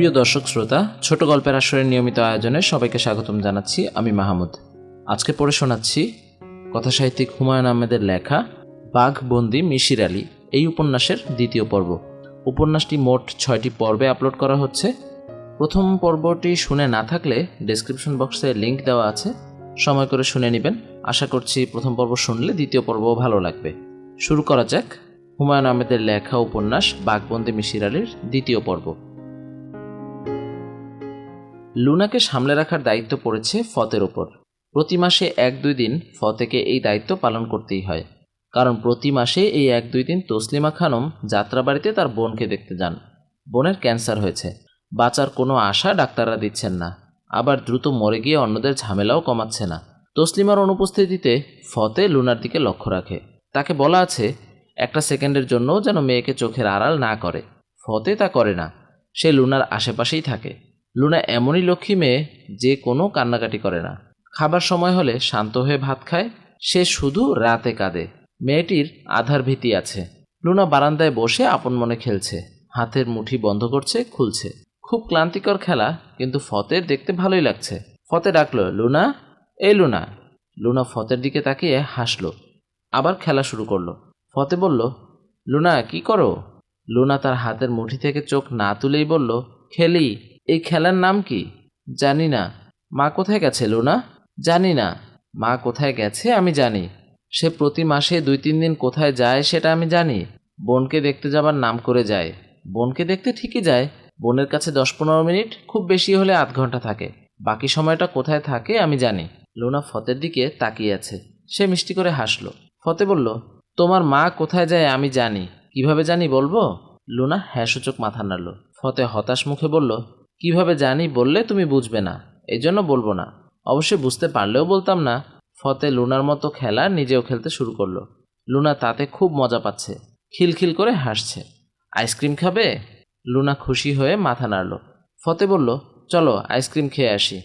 প্রিয় দর্শক শ্রোতা, ছোট গল্পের আসরের নিয়মিত আয়োজনে সবাইকে স্বাগতম জানাচ্ছি আমি মাহমুদ। আজকে পড়ে শোনাচ্ছি কথাসাহিত্যিক হুমায়ুন আহমেদের লেখা বাঘবন্দি মিশির আলী, এই উপন্যাসের দ্বিতীয় পর্ব। উপন্যাসটি মোট ছয়টি পর্বে আপলোড করা হচ্ছে। প্রথম পর্বটি শুনে না থাকলে ডেসক্রিপশন বক্সে লিংক দেওয়া আছে। সময় করে শুনে নেবেন। আশা করছি প্রথম পর্ব শুনলে দ্বিতীয় পর্বও ভালো লাগবে। শুরু করা যাক হুমায়ুন আহমেদের লেখা উপন্যাস বাঘবন্দি মিশির আলীর দ্বিতীয় পর্ব। লুনাকে সামলে রাখার দায়িত্ব পড়েছে ফতের ওপর। প্রতি মাসে এক দুই দিন ফতেকে এই দায়িত্ব পালন করতেই হয়। কারণ প্রতি মাসে এই এক দুই দিন তসলিমা খানম যাত্রাবাড়িতে তার বোনকে দেখতে যান। বোনের ক্যান্সার হয়েছে। বাঁচার কোনো আশা ডাক্তাররা দিচ্ছেন না। আবার দ্রুত মরে গিয়ে অন্যদের ঝামেলাও কমাচ্ছে না। তসলিমার অনুপস্থিতিতে ফতে লুনার দিকে লক্ষ্য রাখে। তাকে বলা আছে, একটা সেকেন্ডের জন্যও যেন মেয়েকে চোখের আড়াল না করে। ফতে তা করে না। সে লুনার আশেপাশেই থাকে। লুনা এমনই লক্ষ্মী মেয়ে যে কোনো কান্নাকাটি করে না। খাবার সময় হলে শান্ত হয়ে ভাত খায়, সে শুধু রাতে কাঁদে। মেয়েটির আধার ভীতি আছে। লুনা বারান্দায় বসে আপন মনে খেলছে, হাতের মুঠি বন্ধ করছে, খুলছে। খুব ক্লান্তিকর খেলা, কিন্তু ফতের দেখতে ভালোই লাগছে। ফতে ডাকলো, লুনা, এই লুনা। লুনা ফতের দিকে তাকিয়ে হাসলো, আবার খেলা শুরু করল। ফতে বলল, লুনা, কি করো? লুনা তার হাতের মুঠি থেকে চোখ না তুলেই বলল, খেলি। এই খেলার নাম কি? জানি না। মা কোথায় গেছে, লুনা? জানি না। মা কোথায় গেছে, আমি জানি। সে প্রতি মাসে দুই তিন দিন কোথায় যায়, সেটা আমি জানি। বোনকে দেখতে যাবার নাম করে যায়। বোনকে দেখতে ঠিকই যায়। বোনের কাছে দশ পনেরো মিনিট, খুব বেশি হলে আধ ঘণ্টা থাকে। বাকি সময়টা কোথায় থাকে, আমি জানি। লুনা ফতের দিকে তাকিয়ে আছে। সে মিষ্টি করে হাসলো। ফতে বলল, তোমার মা কোথায় যায়, আমি জানি। কীভাবে জানি বলব? লুনা হ্যাসূচক মাথা নাড়ল। ফতে হতাশ মুখে বলল কীভাবে জানি বললে তুমি বুঝবে না এই জন্য বলব না। অবশ্যই বুঝতে পারলেও বলতাম না। ফতে লুনার মতো খেলা নিজেও খেলতে শুরু করল। লুনা তাতে খুব মজা পাচ্ছে, খিলখিল করে হাসছে। আইসক্রিম খাবে? লুনা খুশি হয়ে মাথা নাড়ল। ফতে বলল, চলো, আইসক্রিম খেয়ে আসি।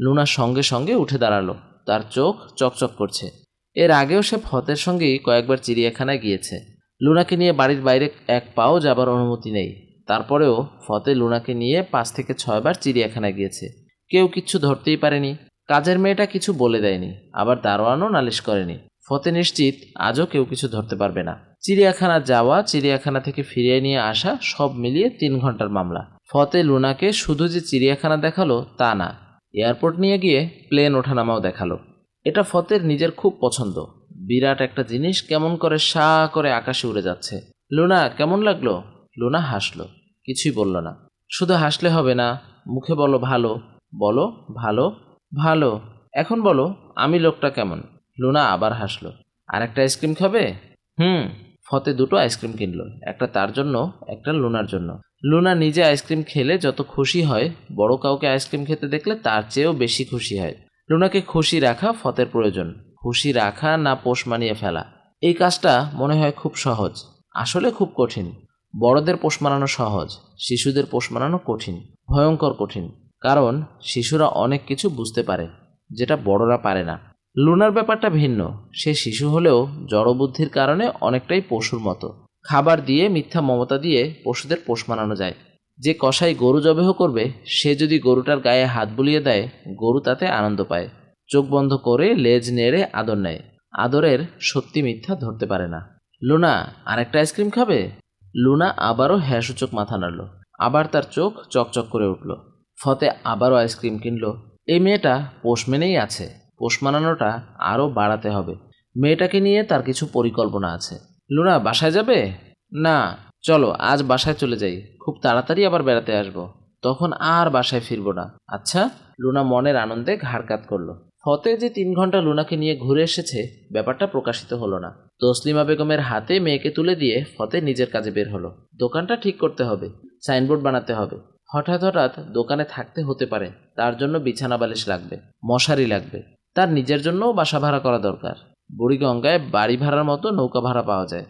লুনা সঙ্গে সঙ্গে উঠে দাঁড়াল। তার চোখ চকচক করছে। এর আগেও সে ফতের সঙ্গেই কয়েকবার চিড়িয়াখানায় গিয়েছে। লুনাকে নিয়ে বাড়ির বাইরে এক পাও যাবার অনুমতি নেই। তারপরেও ফতে লুনাকে নিয়ে পাঁচ থেকে ছয়বার চিড়িয়াখানায় গিয়েছে। কেউ কিচ্ছু ধরতেই পারেনি। কাজের মেয়েটা কিছু বলে দেয়নি, আবার দারোয়ানও নালিশ করেনি। ফতে নিশ্চিত আজও কেউ কিছু ধরতে পারবে না। চিড়িয়াখানা যাওয়া, চিড়িয়াখানা থেকে ফিরিয়ে নিয়ে আসা, সব মিলিয়ে তিন ঘণ্টার মামলা। ফতে লুনাকে শুধু যে চিড়িয়াখানা দেখাল, তা না। এয়ারপোর্ট নিয়ে গিয়ে প্লেন ওঠানামাও দেখাল। এটা ফতের নিজের খুব পছন্দ। বিরাট একটা জিনিস কেমন করে সা করে আকাশে উড়ে যাচ্ছে। লুনা, কেমন লাগল? লুনা হাসলো। কিছুই বলল না। শুধু হাসলে হবে না, মুখে বলো ভালো। বলো, ভালো? ভালো। এখন বলো, আমি লোকটা কেমন? লুনা আবার হাসলো। আর একটা আইসক্রিম খাবে? হুম। ফতে দুটো আইসক্রিম কিনলো, একটা তার জন্য, একটা লুনার জন্য। লুনা নিজে আইসক্রিম খেলে যত খুশি হয়, বড় কাউকে আইসক্রিম খেতে দেখলে তার চেয়েও বেশি খুশি হয়। লুনাকে খুশি রাখা ফতের প্রয়োজন, খুশি রাখা না পোষ মানিয়ে ফেলা। এই কাজটা মনে হয় খুব সহজ, আসলে খুব কঠিন। বড়দের পোষ মানানো সহজ, শিশুদের পোষ মানানো কঠিন, ভয়ঙ্কর কঠিন। কারণ, শিশুরা অনেক কিছু বুঝতে পারে, যেটা বড়রা পারে না। লুনার ব্যাপারটা ভিন্ন, সে শিশু হলেও জড়বুদ্ধির কারণে অনেকটাই পশুর মতো। খাবার দিয়ে মিথ্যা মমতা দিয়ে পশুদের পোষ মানানো যায়। যে কসাই গরু জবেহ করবে, সে যদি গরুটার গায়ে হাত বুলিয়ে দেয়, গরু তাতে আনন্দ পায়। চোখ বন্ধ করে লেজ নেড়ে আদর নেয়। আদরের সত্যি মিথ্যা ধরতে পারে না। লুনা, আরেকটা আইসক্রিম খাবে? লুনা আবারও হ্যাসূচক মাথা নাড়ল। আবার তার চোখ চকচক করে উঠল। ফতে আবারও আইসক্রিম কিনল। এই মেয়েটা পোষ মেনেই আছে। পোষ মানানোটা আরও বাড়াতে হবে। মেয়েটাকে নিয়ে তার কিছু পরিকল্পনা আছে। লুনা, বাসায় যাবে? না, চলো, আজ বাসায় চলে যাই। খুব তাড়াতাড়ি আবার বেড়াতে আসব। তখন আর বাসায় ফিরবো না। আচ্ছা লুনা মনের আনন্দে ঘাড় কাত করল। ফতে যে তিন ঘণ্টা লুনাকে নিয়ে ঘুরে এসেছে, ব্যাপারটা প্রকাশিত হলো না। তসলিমা বেগমের হাতে মেয়েকে তুলে দিয়ে ফতে নিজের কাজে বের হলো। দোকানটা ঠিক করতে হবে, সাইনবোর্ড বানাতে হবে। হঠাৎ হঠাৎ দোকানে থাকতে হতে পারে, তার জন্য বিছানা বালিশ লাগবে, মশারি লাগবে। তার নিজের জন্যও বাসা ভাড়া করা দরকার। বুড়িগঙ্গায় বাড়ি ভাড়ার মতো নৌকা ভাড়া পাওয়া যায়।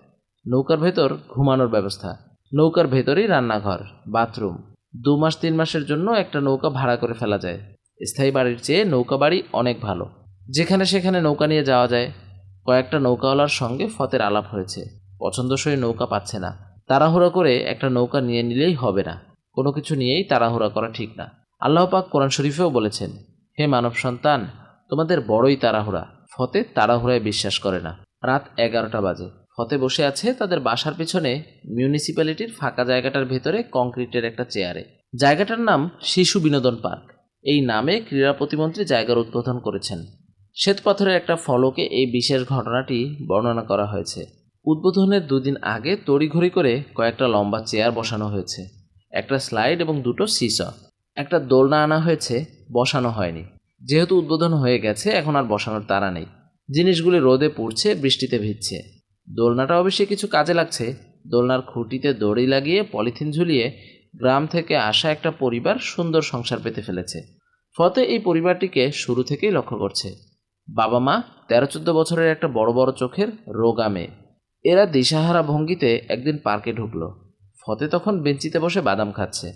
নৌকার ভেতর ঘুমানোর ব্যবস্থা। নৌকার ভেতরেই রান্নাঘর, বাথরুম। দু মাস তিন মাসের জন্য একটা নৌকা ভাড়া করে ফেলা যায়। স্থায়ী বাড়ির চেয়ে নৌকা বাড়ি অনেক ভালো। যেখানে সেখানে নৌকা নিয়ে যাওয়া যায়। কয়েকটা নৌকাওয়ালার সঙ্গে ফতের আলাপ হয়েছে। পছন্দসই নৌকা পাচ্ছে না। তাড়াহুড়ো করে একটা নৌকা নিয়ে নিলেই হবে না। কোনো কিছু নিয়েই তাড়াহুড়া করা ঠিক না। আল্লাহ পাক কোরআন শরীফেও বলেছেন, হে মানব সন্তান, তোমাদের বড়ই তাড়াহুড়া। ফতে তাড়াহুড়ায় বিশ্বাস করে না। রাত এগারোটা বাজে। ফতে বসে আছে তাদের বাসার পিছনে মিউনিসিপ্যালিটির ফাঁকা জায়গাটার ভেতরে কংক্রিটের একটা চেয়ারে। জায়গাটার নাম শিশু বিনোদন পার্ক। এই নামে ক্রীড়া প্রতিমন্ত্রী জায়গার উদ্বোধন করেছেন। শ্বেতপাথরের একটা ফলকে এই বিশেষ ঘটনাটি বর্ণনা করা হয়েছে। উদ্বোধনের দুদিন আগে তড়িঘড়ি করে কয়েকটা লম্বা চেয়ার বসানো হয়েছে। একটা স্লাইড এবং দুটো সিস। একটা দোলনা আনা হয়েছে, বসানো হয়নি। যেহেতু উদ্বোধন হয়ে গেছে, এখন আর বসানোর তারা নেই। জিনিসগুলি রোদে পড়ছে, বৃষ্টিতে ভিজছে। দোলনাটা অবশ্যই কিছু কাজে লাগছে। দোলনার খুঁটিতে দড়ি লাগিয়ে পলিথিন ঝুলিয়ে গ্রাম থেকে আসা একটা পরিবার সুন্দর সংসার পেতে ফেলেছে। ফতে এই পরিবারটিকে শুরু থেকেই লক্ষ্য করছে। বাবা মা তেরো চোদ্দ বছরের একটা বড় বড় চোখের রোগা মেয়ে। এরা দিশাহারা ভঙ্গিতে একদিন পার্কে ঢুকলো। ফতে তখন বেঞ্চিতে বসে বাদাম খাচ্ছে।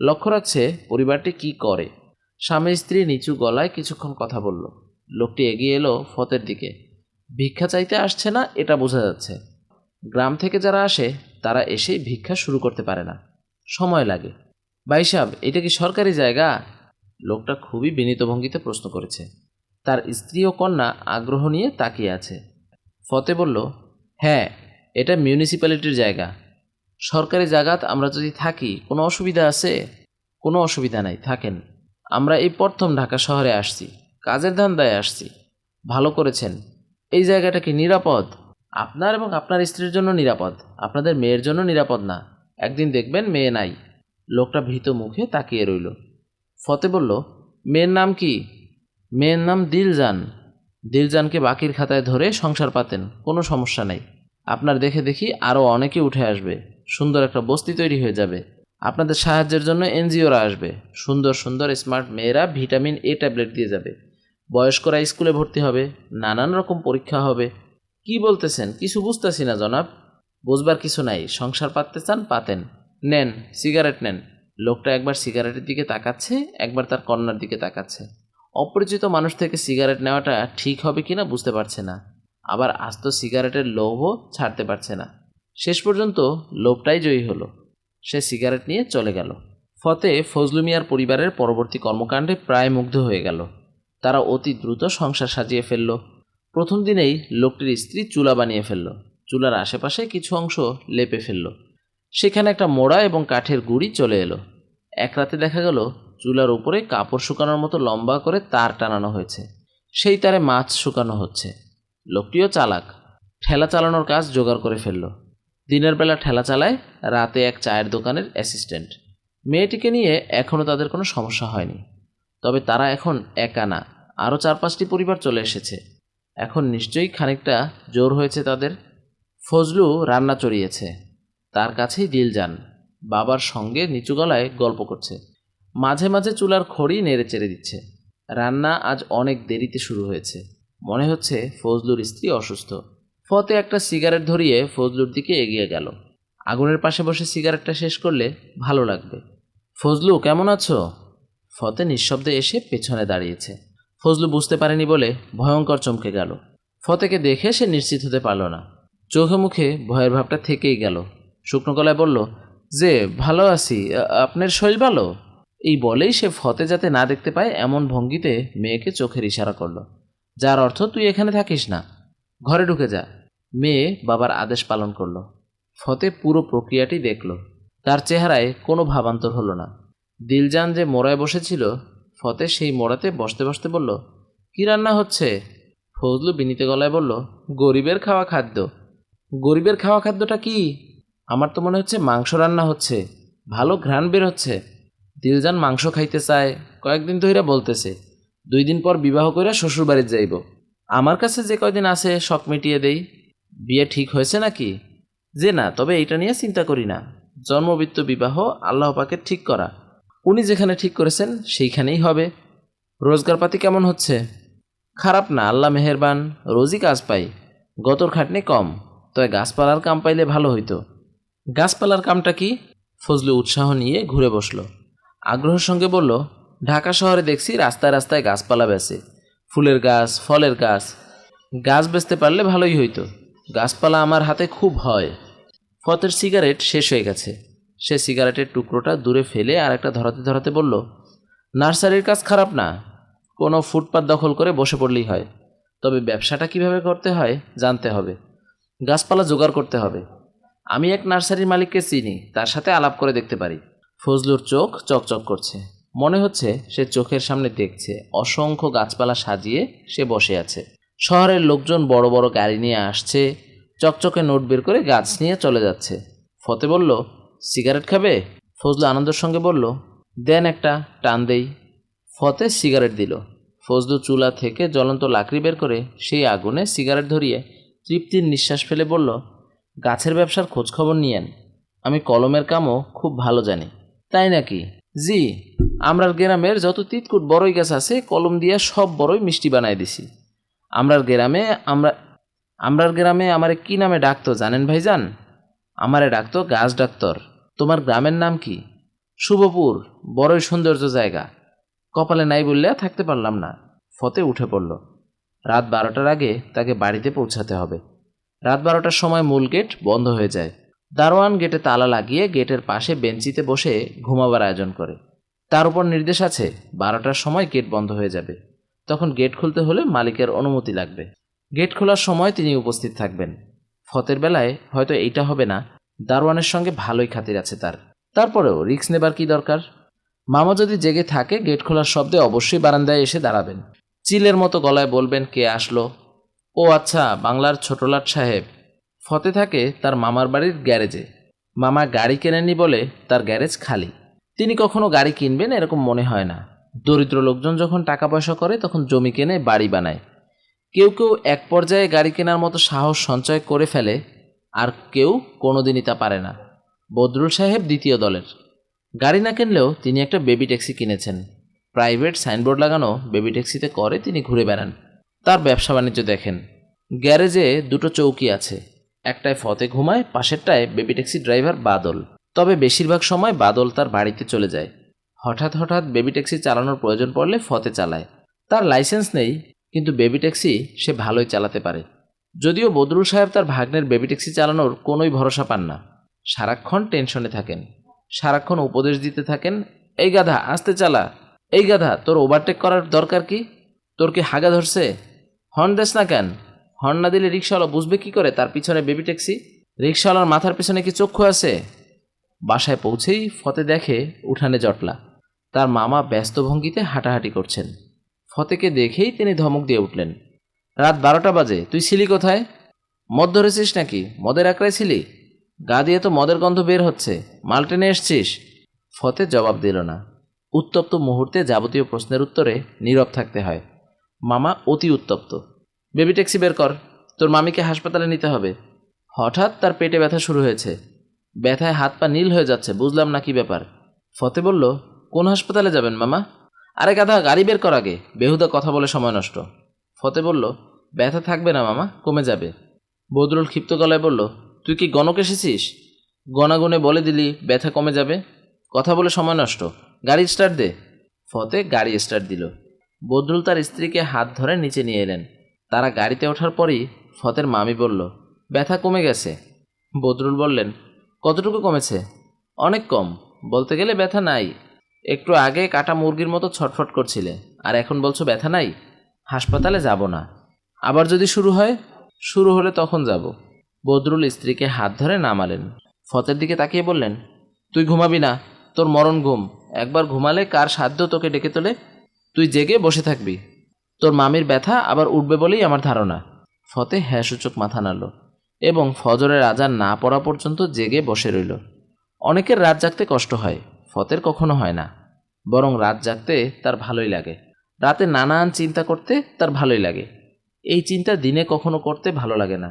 লক্ষ্য রাখছে পরিবারটি কি করে। স্বামী স্ত্রী নিচু গলায় কিছুক্ষণ কথা বলল। লোকটি এগিয়ে এলো ফতের দিকে। ভিক্ষা চাইতে আসছে না, এটা বোঝা যাচ্ছে। গ্রাম থেকে যারা আসে, তারা এসেই ভিক্ষা শুরু করতে পারে না। সময় লাগে। ভাই সাহেব, এটা কি সরকারি জায়গা? লোকটা খুবই বিনীত ভঙ্গিতে প্রশ্ন করেছে। তার স্ত্রী ও কন্যা আগ্রহ নিয়ে তাকিয়ে আছে। ফতে বলল হ্যাঁ এটা মিউনিসিপ্যালিটির জায়গা। সরকারি জায়গাত আমরা যদি থাকি, কোনো অসুবিধা আছে? কোনো অসুবিধা নাই, থাকেন। আমরা এই প্রথম ঢাকা শহরে আসছি, কাজের ধান্দায় আসছি। ভালো করেছেন। এই জায়গাটা কি নিরাপদ? আপনার এবং আপনার স্ত্রীর জন্য নিরাপদ, আপনাদের মেয়ের জন্য নিরাপদ না। একদিন দেখবেন মেয়ে নাই। লোকটা ভীত মুখে তাকিয়ে রইল। ফতে বলল, মেয়ের নাম কি? মেয়ের নাম দিলজান। দিলজানকে বাকির খাতায় ধরে সংসার পাতেন, কোনো সমস্যা নেই। আপনার দেখে দেখি আরও অনেকে উঠে আসবে। সুন্দর একটা বস্তি তৈরি হয়ে যাবে। আপনাদের সাহায্যের জন্য এনজিওরা আসবে। সুন্দর সুন্দর, স্মার্ট মেয়েরা ভিটামিন এ ট্যাবলেট দিয়ে যাবে। বয়স্করা স্কুলে ভর্তি হবে, নানান রকম পরীক্ষা হবে। কি বলতেছেন? কিছু বুঝতেছি না জনাব। বুঝবার কিছু নাই। সংসার পাততে চান, পাতেন। নেন, সিগারেট নেন। লোকটা একবার সিগারেটের দিকে তাকাচ্ছে, একবার তার কন্যার দিকে তাকাচ্ছে। অপরিচিত মানুষ থেকে সিগারেট নেওয়াটা ঠিক হবে কিনা বুঝতে পারছে না। আবার আস্ত সিগারেটের লোভও ছাড়তে পারছে না। শেষ পর্যন্ত লোভটাই জয়ী হলো। সে সিগারেট নিয়ে চলে গেল। ফতে ফজলু মিয়ার পরিবারের পরবর্তী কর্মকাণ্ডে প্রায় মুগ্ধ হয়ে গেল। তারা অতি দ্রুত সংসার সাজিয়ে ফেলল। প্রথম দিনেই লোকটির স্ত্রী চুলা বানিয়ে ফেলল। চুলার আশেপাশে কিছু অংশ লেপে ফেলল। সেখানে একটা মোড়া এবং কাঠের গুঁড়ি চলে এলো। এক রাতে দেখা গেল, চুলার উপরে কাপড় শুকানোর মতো লম্বা করে তার টানানো হয়েছে। সেই তারে মাছ শুকানো হচ্ছে। লোকটিও চালাক। ঠেলা চালানোর কাজ জোগাড় করে ফেলল। দিনের বেলা ঠেলা চালায়, রাতে এক চায়ের দোকানের অ্যাসিস্ট্যান্ট। মেয়েটিকে নিয়ে এখনও তাদের কোনো সমস্যা হয়নি। তবে তারা এখন একা না, আরও চার পাঁচটি পরিবার চলে এসেছে। এখন নিশ্চয়ই খানিকটা জোর হয়েছে তাদের ফজলু রান্না চড়িয়েছে। তার কাছেই দিল যান। বাবার সঙ্গে নিচু গলায় গল্প করছে। মাঝে মাঝে চুলার খড়ি নেড়ে চেড়ে দিচ্ছে। রান্না আজ অনেক দেরিতে শুরু হয়েছে। মনে হচ্ছে ফজলুর স্ত্রী অসুস্থ। ফতে একটা সিগারেট ধরিয়ে ফজলুর দিকে এগিয়ে গেল। আগুনের পাশে বসে সিগারেটটা শেষ করলে ভালো লাগবে। ফজলু, কেমন আছো? ফতে নিঃশব্দে এসে পেছনে দাঁড়িয়েছে। ফজলু বুঝতে পারেনি বলে ভয়ঙ্কর চমকে গেল। ফতেকে দেখে সে নিশ্চিত হতে পারল না। চোখে মুখে ভয়ের ভাবটা থেকেই গেল। শুকনো গলায় বলল, যে, ভালো আছি। আপনার শরীর ভালো? এই বলেই সে ফতে যাতে না দেখতে পায়, এমন ভঙ্গিতে মেয়েকে চোখের ইশারা করল। যার অর্থ তুই এখানে থাকিস না। ঘরে ঢুকে যা। মেয়ে বাবার আদেশ পালন করল। ফতে পুরো প্রক্রিয়াটি দেখল। তার চেহারায় কোনো ভাবান্তর হলো না। দিলজান যে মোড়ায় বসেছিল, ফতে সেই মোড়াতে বসতে বসতে বলল, কি রান্না হচ্ছে? ফজলু বিনীত গলায় বলল, গরিবের খাওয়া খাদ্য। গরিবের খাওয়া খাদ্যটা কি? আমার তো মনে হচ্ছে মাংস রান্না হচ্ছে। ভালো ঘ্রাণ বের হচ্ছে। দিলজান মাংস খাইতে চায়। কয়েকদিন ধইরা বলতেছে, দুই দিন পর বিবাহ করে শ্বশুর বাড়ির যাইব। আমার কাছে যে কয়দিন আছে, শখ মিটিয়ে দেই। বিয়ে ঠিক হয়েছে নাকি? যে না, তবে এইটা নিয়ে চিন্তা করি না। জন্মবৃত্ত বিবাহ আল্লাহ পাকে ঠিক করা। উনি যেখানে ঠিক করেছেন, সেইখানেই হবে। রোজগারপাতি কেমন হচ্ছে? খারাপ না, আল্লাহ মেহেরবান, রোজই কাজ পাই। গতর খাটনি কম। তবে গাছপালার কাম পাইলে ভালো হইতো। গাছপালার কামটা কি? ফজলু উৎসাহ নিয়ে ঘুরে বসল। আগ্রহের সঙ্গে বলল, ঢাকা শহরে দেখছি রাস্তায় রাস্তায় গাছপালা বেছে। ফুলের গাছ, ফলের গাছ। গাছ বেচতে পারলে ভালোই হইতো। গাছপালা আমার হাতে খুব হয়। ফতের সিগারেট শেষ হয়ে গেছে। সে সিগারেটের টুকরোটা দূরে ফেলে আর একটা ধরাতে ধরাতে বলল, নার্সারির কাজ খারাপ না। কোনো ফুটপাত দখল করে বসে পড়লেই হয়। তবে ব্যবসাটা কীভাবে করতে হয় জানতে হবে। গাছপালা জোগাড় করতে হবে। আমি এক নার্সারির মালিককে চিনি, তার সাথে আলাপ করে দেখতে পারি। ফজলুর চোখ চকচক করছে। মনে হচ্ছে সে চোখের সামনে দেখছে অসংখ্য গাছপালা সাজিয়ে সে বসে আছে। শহরের লোকজন বড় বড় গাড়ি নিয়ে আসছে, চকচকে নোট বের করে গাছ নিয়ে চলে যাচ্ছে। ফতে বলল, সিগারেট খাবে? ফজলু আনন্দের সঙ্গে বলল, দেন একটা, টান দেই। ফতে সিগারেট দিল। ফজলু চুলা থেকে জ্বলন্ত লাকড়ি বের করে সেই আগুনে সিগারেট ধরিয়ে তৃপ্তির নিঃশ্বাস ফেলে বলল, গাছের ব্যবসার খোঁজখবর নিয়েন আমি কলমের কামও খুব ভালো জানি। তাই নাকি? জি, আমরার গ্রামের যত তিতকুট বড়ই গাছ আছে, কলম দিয়া সব বড়ই মিষ্টি বানায় দিছি। আমরার গ্রামে আমরা, আমরার গ্রামে আমারে কি নামে ডাকতো জানেন ভাইজান? আমারে ডাকতো গাছ ডাক্তার। তোমার গ্রামের নাম কি? শুভপুর, বড়ই সৌন্দর্য জায়গা। কপালে নাই বললে থাকতে পারলাম না। ফতে উঠে পড়ল। রাত বারোটার আগে তাকে বাড়িতে পৌঁছাতে হবে। রাত বারোটার সময় মূল গেট বন্ধ হয়ে যায়। দারোয়ান গেটে তালা লাগিয়ে গেটের পাশে বেঞ্চিতে বসে ঘুমাবার আয়োজন করে। তার উপর নির্দেশ আছে, বারোটার সময় গেট বন্ধ হয়ে যাবে। তখন গেট খুলতে হলে মালিকের অনুমতি লাগবে। গেট খোলার সময় তিনি উপস্থিত থাকবেন। ফতের বেলায় হয়তো এইটা হবে না, দারোয়ানের সঙ্গে ভালোই খাতির আছে তার। তারপরেও রিক্স নেবার কি দরকার? মামা যদি জেগে থাকে, গেট খোলার শব্দে অবশ্যই বারান্দায় এসে দাঁড়াবেন। চিলের মতো গলায় বলবেন কে আসলো? ও আচ্ছা বাংলার ছোটলাট সাহেব। ফতে থাকে তার মামার বাড়ির গ্যারেজে। মামা গাড়ি কেনেনি বলে তার গ্যারেজ খালি। তিনি কখনো গাড়ি কিনবেন এরকম মনে হয় না। দরিদ্র লোকজন যখন টাকা পয়সা করে, তখন জমি কেনে, বাড়ি বানায়। কেউ কেউ এক পর্যায়ে গাড়ি কেনার মতো সাহস সঞ্চয় করে ফেলে, আর কেউ কোনোদিনই তা পারে না। বদরুল সাহেব দ্বিতীয় দলের। গাড়ি না কিনলেও তিনি একটা বেবি ট্যাক্সি কিনেছেন। প্রাইভেট সাইনবোর্ড লাগানো বেবি ট্যাক্সিতে করে তিনি ঘুরে বেড়ান। তার ব্যবসা বাণিজ্য দেখেন। গ্যারেজে দুটো চৌকি আছে। একটায় ফতে ঘুমায়, পাশেরটায় বেবি ট্যাক্সি ড্রাইভার বাদল। তবে বেশিরভাগ সময় বাদল তার বাড়িতে চলে যায়। হঠাৎ হঠাৎ বেবি ট্যাক্সি চালানোর প্রয়োজন পড়লে ফতে চালায়। তার লাইসেন্স নেই, কিন্তু বেবি ট্যাক্সি সে ভালোই চালাতে পারে। যদিও বদরুল সাহেব তার ভাগ্নের বেবি ট্যাক্সি চালানোর কোনোই ভরসা পান না। সারাক্ষণ টেনশনে থাকেন। সারাক্ষণ উপদেশ দিতে থাকেন, এই গাধা, আসতে চালা। এই গাধা, তোর ওভারটেক করার দরকার কি? তোর কি হাগা ধরছে? হর্ন দেস না কেন? হর্ন না দিলে রিক্সাওয়ালা বুঝবে কি করে তার পিছনে বেবি ট্যাক্সি রিক্সাওয়ালার মাথার পিছনে কি চক্ষু আছে? বাসায় পৌঁছেই ফতে দেখে উঠানে জটলা। তার মামা ব্যস্ত ভঙ্গিতে হাঁটাহাঁটি করছেন। ফতেকে দেখেই তিনি ধমক দিয়ে উঠলেন। রাত বারোটা বাজে, তুই ছিলি কোথায়? মদ ধরেছিস নাকি? মদের একরাই ছিলি? গা দিয়ে তো মদের গন্ধ বের হচ্ছে। মাল টেনে এসছিস। ফতে জবাব দিল না। উত্তপ্ত মুহূর্তে যাবতীয় প্রশ্নের উত্তরে নীরব থাকতে হয়। মামা অতি উত্তপ্ত। বেবি ট্যাক্সি বের কর, তোর মামিকে হাসপাতালে নিতে হবে। হঠাৎ তার পেটে ব্যথা শুরু হয়েছে। ব্যথায় হাত পা নীল হয়ে যাচ্ছে, বুঝলাম না কি ব্যাপার। ফতে বলল, কোন হাসপাতালে যাবেন মামা? আরে গাধা, গাড়ি বের কর আগে, বেহুদা কথা বলে সময় নষ্ট। ফতে বলল, ব্যথা থাকবে না মামা, কমে যাবে। বদরুল ক্ষিপ্ত গলায় বলল, তুই কি গণক এসেছিস? গণাগুনে বলে দিলি, ব্যথা কমে যাবে? কথা বলে সময় নষ্ট। গাড়ি স্টার্ট দে। ফতে গাড়ি স্টার্ট দিল। বদরুল তার স্ত্রীকে হাত ধরে নিচে নিয়ে এলেন। তারা গাড়িতে ওঠার পরই ফতের মামি বলল, ব্যথা কমে গেছে। বদরুল বললেন, কতটুকু কমেছে? অনেক কম। বলতে গেলে ব্যথা নাই। একটু আগে কাটা মুরগির মতো ছটফট করছিলে, আর এখন বলছো ব্যথা নাই? হাসপাতালে যাব না। আবার যদি শুরু হয়? শুরু হলে তখন যাব। বদরুল স্ত্রীকে হাত ধরে নামালেন। ফতের দিকে তাকিয়ে বললেন, তুই ঘুমাবি না, তোর মরণ ঘুম। একবার ঘুমালে কার সাধ্য তোকে ডেকে তোলে? তুই জেগে বসে থাকবি। তোর মামির ব্যথা আবার উঠবে বলেই আমার ধারণা। ফতে হ্যাঁ সূচক মাথা নাড়ল এবং ফজরের আজান না পড়া পর্যন্ত জেগে বসে রইল। অনেকের রাত জাগতে কষ্ট হয়, ফতের কখনো হয় না। বরং রাত জাগতে তার ভালোই লাগে। রাতে নানান চিন্তা করতে তার ভালোই লাগে। এই চিন্তা দিনে কখনো করতে ভালো লাগে না।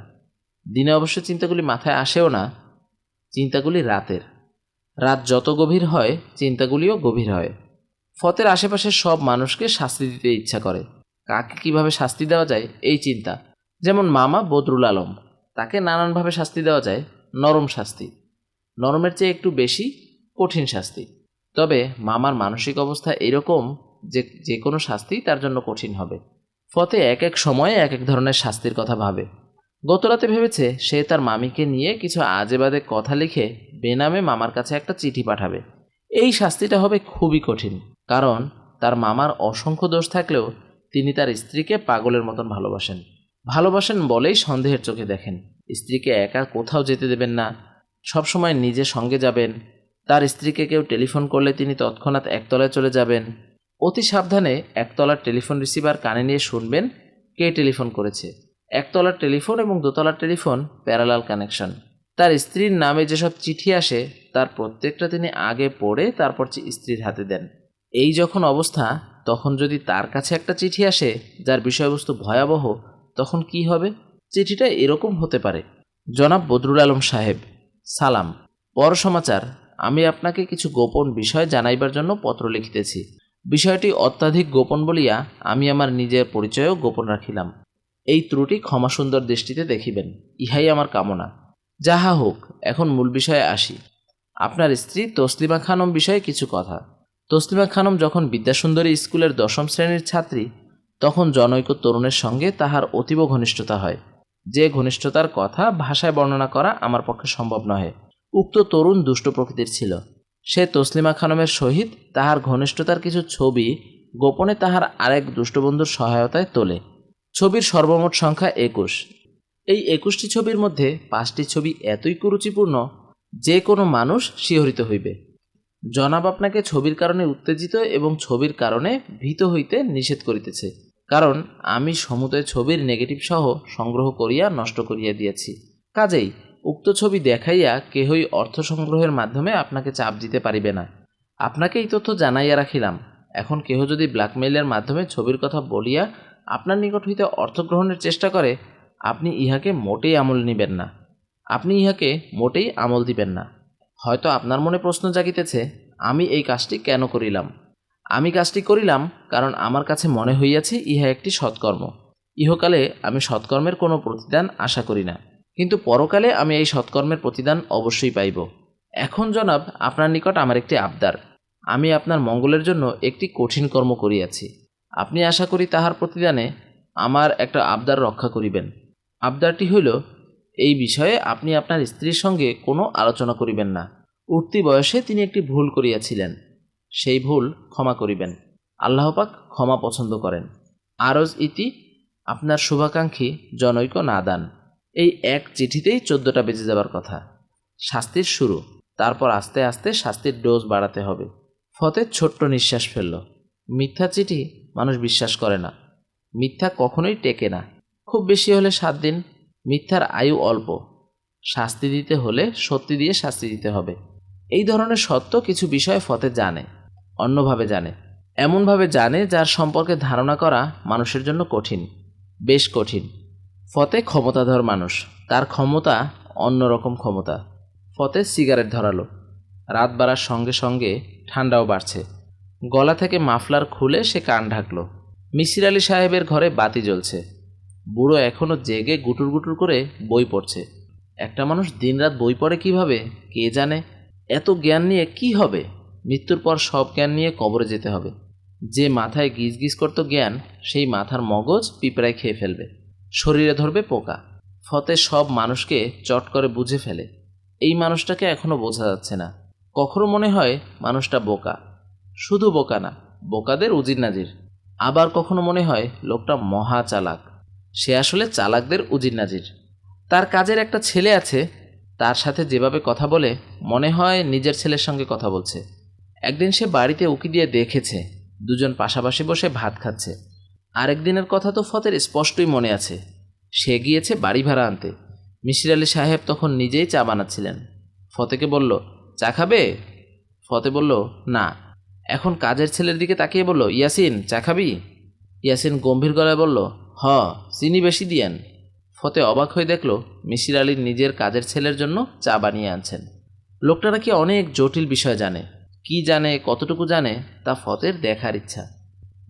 দিনে অবশ্য চিন্তাগুলি মাথায় আসেও না, চিন্তাগুলি রাতের। রাত যত গভীর হয়, চিন্তাগুলিও গভীর হয়। ফতের আশেপাশের সব মানুষকে শাস্তি দিতে ইচ্ছা করে। কাকে কীভাবে শাস্তি দেওয়া যায়, এই চিন্তা। যেমন মামা বদরুল আলম, তাকে নানানভাবে শাস্তি দেওয়া যায়, নরম শাস্তি। নরমের চেয়ে একটু বেশি কঠিন শাস্তি। তবে মামার মানসিক অবস্থা এরকম যে যে কোনো শাস্তি তার জন্য কঠিন হবে। ফতে এক এক সময়ে এক এক ধরনের শাস্তির কথা ভাবে। গতরাতে ভেবেছে সে তার মামিকে নিয়ে কিছু আজে বাদে কথা লিখে বেনামে মামার কাছে একটা চিঠি পাঠাবে। এই শাস্তিটা হবে খুবই কঠিন, কারণ তার মামার অসংখ্য দোষ থাকলেও তিনি তার স্ত্রীকে পাগলের মতন ভালোবাসেন। ভালোবাসেন বলেই সন্দেহের চোখে দেখেন। স্ত্রীকে একা কোথাও যেতে দেবেন না, সবসময় নিজে সঙ্গে যাবেন। তার স্ত্রীকে কেউ টেলিফোন করলে তিনি তৎক্ষণাৎ একতলায় চলে যাবেন। অতি সাবধানে একতলার টেলিফোন রিসিভার কানে নিয়ে শুনবেন কে টেলিফোন করেছে। একতলার টেলিফোন এবং দোতলার টেলিফোন প্যারালাল কানেকশন তার স্ত্রীর নামে যেসব চিঠি আসে, তার প্রত্যেকটা তিনি আগে পড়ে, তারপর স্ত্রীর হাতে দেন। এই যখন অবস্থা, তখন যদি তার কাছে একটা চিঠি আসে, যার বিষয়বস্তু ভয়াবহ, তখন কি হবে? চিঠিটা এরকম হতে পারে। জনাব বদরুল আলম সাহেব, সালাম। পর সমাচার, আমি আপনাকে কিছু গোপন বিষয় জানাইবার জন্য পত্র লিখিতেছি। বিষয়টি অত্যাধিক গোপন বলিয়া আমি আমার নিজের পরিচয়ও গোপন রাখিলাম। এই ত্রুটি ক্ষমাসুন্দর দৃষ্টিতে দেখিবেন, ইহাই আমার কামনা। যাহা হোক, এখন মূল বিষয়ে আসি। আপনার স্ত্রী তসলিমা খানম বিষয়ে কিছু কথা। তসলিমা খানম যখন বিদ্যাসুন্দরী স্কুলের দশম শ্রেণির ছাত্রী, তখন জনৈক তরুণের সঙ্গে তাহার অতীব ঘনিষ্ঠতা হয়। যে ঘনিষ্ঠতার কথা ভাষায় বর্ণনা করা আমার পক্ষে সম্ভব নহে। উক্ত তরুণ দুষ্ট প্রকৃতির ছিল। সে তসলিমা খানমের সহিত তাহার ঘনিষ্ঠতার কিছু ছবি গোপনে তাহার আরেক দুষ্টবন্ধুর সহায়তায় তোলে। ছবির সর্বমোট সংখ্যা একুশ। এই একুশটি ছবির মধ্যে পাঁচটি ছবি এতই কুরুচিপূর্ণ, যে কোনো মানুষ শিহরিত হইবে। জনাব আপনাকে ছবির কারণে উত্তেজিত এবং ছবির কারণে ভীত হইতে নিষেধ করিতেছে, কারণ আমি সমুদয় ছবির নেগেটিভ সহ সংগ্রহ করিয়া নষ্ট করিয়া দিয়েছি। কাজেই উক্ত ছবি দেখাইয়া কেহই অর্থ সংগ্রহের মাধ্যমে আপনাকে চাপ দিতে পারিবে না। আপনাকে এই তথ্য জানাইয়া রাখিলাম। এখন কেহ যদি ব্ল্যাকমেইলের মাধ্যমে ছবির কথা বলিয়া আপনার নিকট হইতে অর্থ গ্রহণের চেষ্টা করে, আপনি ইহাকে মোটেই আমল নিবেন না। আপনি ইহাকে মোটেই আমল দিবেন না। হয়তো আপনার মনে প্রশ্ন জাগিতেছে, আমি এই কাজটি কেন করিলাম? আমি কাজটি করিলাম কারণ আমার কাছে মনে হইয়াছে ইহা একটি সৎকর্ম। ইহকালে আমি সৎকর্মের কোনো প্রতিদান আশা করি না। কিন্তু পরকালে আমি এই সৎকর্মের প্রতিদান অবশ্যই পাইব। এখন জনাব, আপনার নিকট আমার একটি আবদার। আমি আপনার মঙ্গলের জন্য একটি কঠিন কর্ম করিয়াছি। আপনি আশা করি তাহার প্রতিদানে আমার একটা আবদার রক্ষা করিবেন। আবদারটি হইল, এই বিষয়ে আপনি আপনার স্ত্রীর সঙ্গে কোনো আলোচনা করিবেন না। উঠতি বয়সে তিনি একটি ভুল করিয়াছিলেন। সেই ভুল ক্ষমা করিবেন। আল্লাহপাক ক্ষমা পছন্দ করেন। আরজ ইতি আপনার শুভাকাঙ্ক্ষী জনৈক নাদান। এই এক চিঠিতেই চোদ্দটা বেজে যাবার কথা। শাস্তির শুরু। তারপর আস্তে আস্তে শাস্তির ডোজ বাড়াতে হবে। ফতে ছোট্ট নিঃশ্বাস ফেলল। মিথ্যা চিঠি মানুষ বিশ্বাস করে না। মিথ্যা কখনোই টেকে না। খুব বেশি হলে সাত দিন, মিথ্যার আয়ু অল্প। শাস্তি দিতে হলে সত্যি দিয়ে শাস্তি দিতে হবে। এই ধরনের সত্য কিছু বিষয় ফতে জানে, অন্যভাবে জানে। এমনভাবে জানে যার সম্পর্কে ধারণা করা মানুষের জন্য কঠিন, বেশ কঠিন। ফতে ক্ষমতাধর মানুষ, তার ক্ষমতা অন্যরকম ক্ষমতা। ফতে সিগারেট ধরালো, রাত বাড়ার সঙ্গে সঙ্গে ঠান্ডাও বাড়ছে। গলা থেকে মাফলার খুলে সে কান ঢাকল। মিসির আলী সাহেবের ঘরে বাতি জ্বলছে। বুড়ো এখনও জেগে গুটুর গুটুর করে বই পড়ছে। একটা মানুষ দিনরাত বই পড়ে কীভাবে? কে জানে? এত জ্ঞান নিয়ে কি হবে? মৃত্যুর পর সব জ্ঞান নিয়ে কবরে যেতে হবে। যে মাথায় গিজ গিজ করত জ্ঞান, সেই মাথার মগজ পিঁপড়ায় খেয়ে ফেলবে। শরীরে ধরবে পোকা। ফতে সব মানুষকে চট করে বুঝে ফেলে। এই মানুষটাকে এখনও বোঝা যাচ্ছে না। কখনো মনে হয় মানুষটা বোকা। শুধু বোকা না, বোকাদের উজির নাজির। আবার কখনো মনে হয় লোকটা মহা চালাক। সে আসলে চালাকদের উজির নাজির। তার কাজের একটা ছেলে আছে, তার সাথে যেভাবে কথা বলে, মনে হয় নিজের ছেলের সঙ্গে কথা বলছে। একদিন সে বাড়িতে উকি দিয়ে দেখেছে, দুজন পাশাপাশি বসে ভাত খাচ্ছে। আরেক দিনের কথা তো ফতের স্পষ্টই মনে আছে। সে গিয়েছে বাড়ি ভাড়া আনতে। মিশির আলী সাহেব তখন নিজেই চা বানাচ্ছিলেন। ফতেকে বলল, চা খাবে? ফতে বলল, না। এখন কাজের ছেলের দিকে তাকিয়ে বলল, ইয়াসিন, চা খাবি? ইয়াসিন গম্ভীর গলায় বলল, হ, চিনি বেশি দিয়েন। ফতে অবাক হয়ে দেখল, মিসির আলীর নিজের কাজের ছেলের জন্য চা বানিয়ে আনছেন। লোকটা নাকি অনেক জটিল বিষয় জানে। কি জানে, কতটুকু জানে, তা ফতের দেখার ইচ্ছা।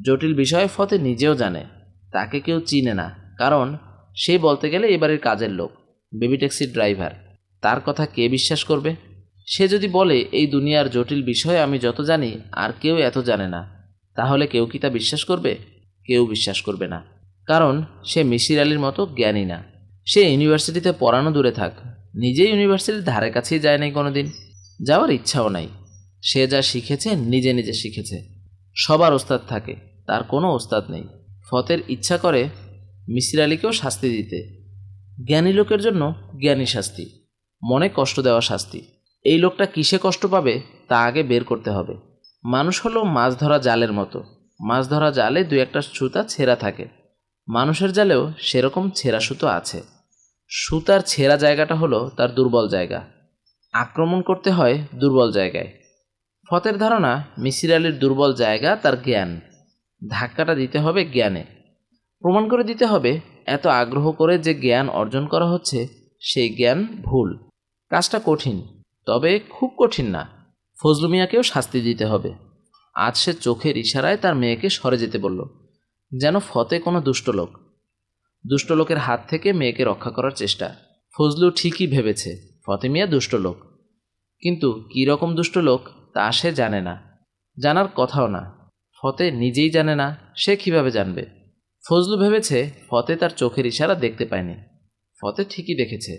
জটিল বিষয়ে ফতে নিজেও জানে, তাকে কেউ চিনে না, কারণ সে বলতে গেলে এবারের কাজের লোক, বেবি ট্যাক্সির ড্রাইভার। তার কথা কে বিশ্বাস করবে? সে যদি বলে, এই দুনিয়ার জটিল বিষয়ে আমি যত জানি, আর কেউ এত জানে না, তাহলে কেউ কি তা বিশ্বাস করবে? কেউ বিশ্বাস করবে না। কারণ সে মিসির আলীর মতো জ্ঞানী না। সে ইউনিভার্সিটিতে পড়ানো দূরে থাক। নিজে ইউনিভার্সিটির ধারে কাছেই যায় নাই কোনোদিন। যাওয়ার ইচ্ছাও নাই। সে যা শিখেছে, নিজে নিজে শিখেছে। সবার ওস্তাদ থাকে, তার কোনো ওস্তাদ নেই। ফতের ইচ্ছা করে মিসির আলীকেও শাস্তি দিতে। জ্ঞানী লোকের জন্য জ্ঞানী শাস্তি, মনে কষ্ট দেওয়া শাস্তি। এই লোকটা কিসে কষ্ট পাবে তা আগে বের করতে হবে। মানুষ হলো মাছ ধরা জালের মতো। মাছ ধরা জালে দু একটা সুতা ছেঁড়া থাকে। মানুষের জালেও সেরকম ছেঁড়া সুতো আছে। সুতার ছেঁড়া জায়গাটা হলো তার দুর্বল জায়গা। আক্রমণ করতে হয় দুর্বল জায়গায়। ফতের ধারণা, মিসির আলীর দুর্বল জায়গা তার জ্ঞান। ধাক্কাটা দিতে হবে জ্ঞানে। প্রমাণ করে দিতে হবে, এত আগ্রহ করে যে জ্ঞান অর্জন করা হচ্ছে, সেই জ্ঞান ভুল। কাজটা কঠিন। তবে খুব কঠিন না। ফজলু মিয়াকেও শাস্তি দিতে হবে। আজ সে চোখের ইশারায় তার মেয়েকে সরে যেতে বলল, যেন ফতে কোনো দুষ্ট লোক। দুষ্ট লোকের হাত থেকে মেয়েকে রক্ষা করার চেষ্টা। ফজলু ঠিকই ভেবেছে, ফতে মিয়া দুষ্ট লোক। কিন্তু কী রকম দুষ্ট লোক, তা সে জানে না। জানার কথাও না। ফতে নিজেই জানে না, সে কীভাবে জানবে? ফজলু ভেবেছে, ফতে তার চোখের ইশারা দেখতে পায়নি। ফতে ঠিকই দেখেছে।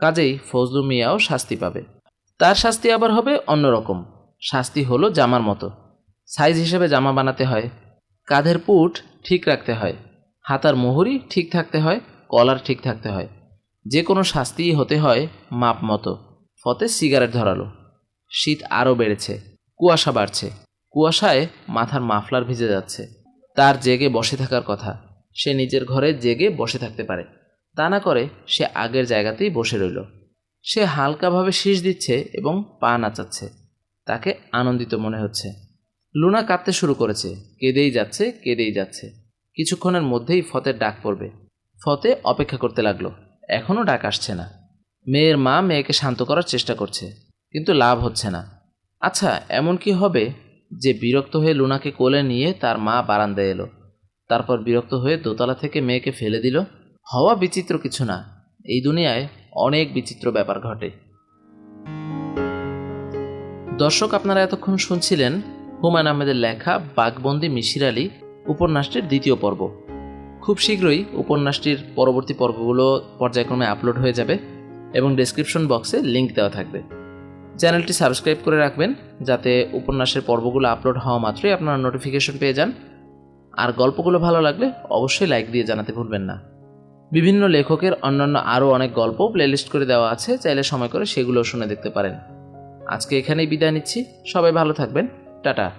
কাজেই ফজলু মিয়াও শাস্তি পাবে। তার শাস্তি আবার হবে অন্যরকম। শাস্তি হলো জামার মতো। সাইজ হিসেবে জামা বানাতে হয়। কাঁধের পুট ঠিক রাখতে হয়। হাতার মোহরি ঠিক থাকতে হয়, কলার ঠিক থাকতে হয়। যে কোনো শাস্তিই হতে হয় মাপ মতো। ফতে সিগারেট ধরালো। শীত আরও বেড়েছে। কুয়াশা বাড়ছে। কুয়াশায় মাথার মাফলার ভিজে যাচ্ছে। তার জেগে বসে থাকার কথা। সে নিজের ঘরে জেগে বসে থাকতে পারে। তা না করে সে আগের জায়গাতেই বসে রইল। সে হালকাভাবে শীষ দিচ্ছে এবং পা নাচাচ্ছে। তাকে আনন্দিত মনে হচ্ছে। লুনা কাঁদতে শুরু করেছে। কেঁদেই যাচ্ছে কেঁদেই যাচ্ছে। কিছুক্ষণের মধ্যেই ফতের ডাক পড়বে। ফতে অপেক্ষা করতে লাগল। এখনও ডাক আসছে না। মেয়ের মা মেয়েকে শান্ত করার চেষ্টা করছে, কিন্তু লাভ হচ্ছে না। আচ্ছা এমন কি হবে? যে বিরক্ত হয়ে লুনাকে কোলে নিয়ে তার মা বারান্দায় এলো। তারপর বিরক্ত হয়ে দোতলা থেকে মেয়েকে ফেলে দিল। হওয়া বিচিত্র কিছু না। এই দুনিয়ায় অনেক বিচিত্র ব্যাপার ঘটে। দর্শক, আপনারা এতক্ষণ শুনছিলেন হুমায়ুন আহমেদের লেখা বাঘবন্দি মিশির আলী উপন্যাসটির দ্বিতীয় পর্ব। খুব শীঘ্রই উপন্যাসটির পরবর্তী পর্বগুলো পর্যায়ক্রমে আপলোড হয়ে যাবে এবং ডেসক্রিপশন বক্সে লিংক দেওয়া থাকবে। চ্যানেলটি সাবস্ক্রাইব করে রাখবেন যাতে উপন্যাসের পর্বগুলো আপলোড হওয়া মাত্রই আপনারা নোটিফিকেশন পেয়ে যান। আর গল্পগুলো ভালো লাগলে অবশ্যই লাইক দিয়ে জানাতে ভুলবেন না। বিভিন্ন লেখকের অন্যান্য আরও অনেক গল্প প্লেলিস্ট করে দেওয়া আছে, চাইলে সময় করে সেগুলো শুনে দেখতে পারেন। আজকে এখানেই বিদায় নিচ্ছি। সবাই ভালো থাকবেন। টাটা।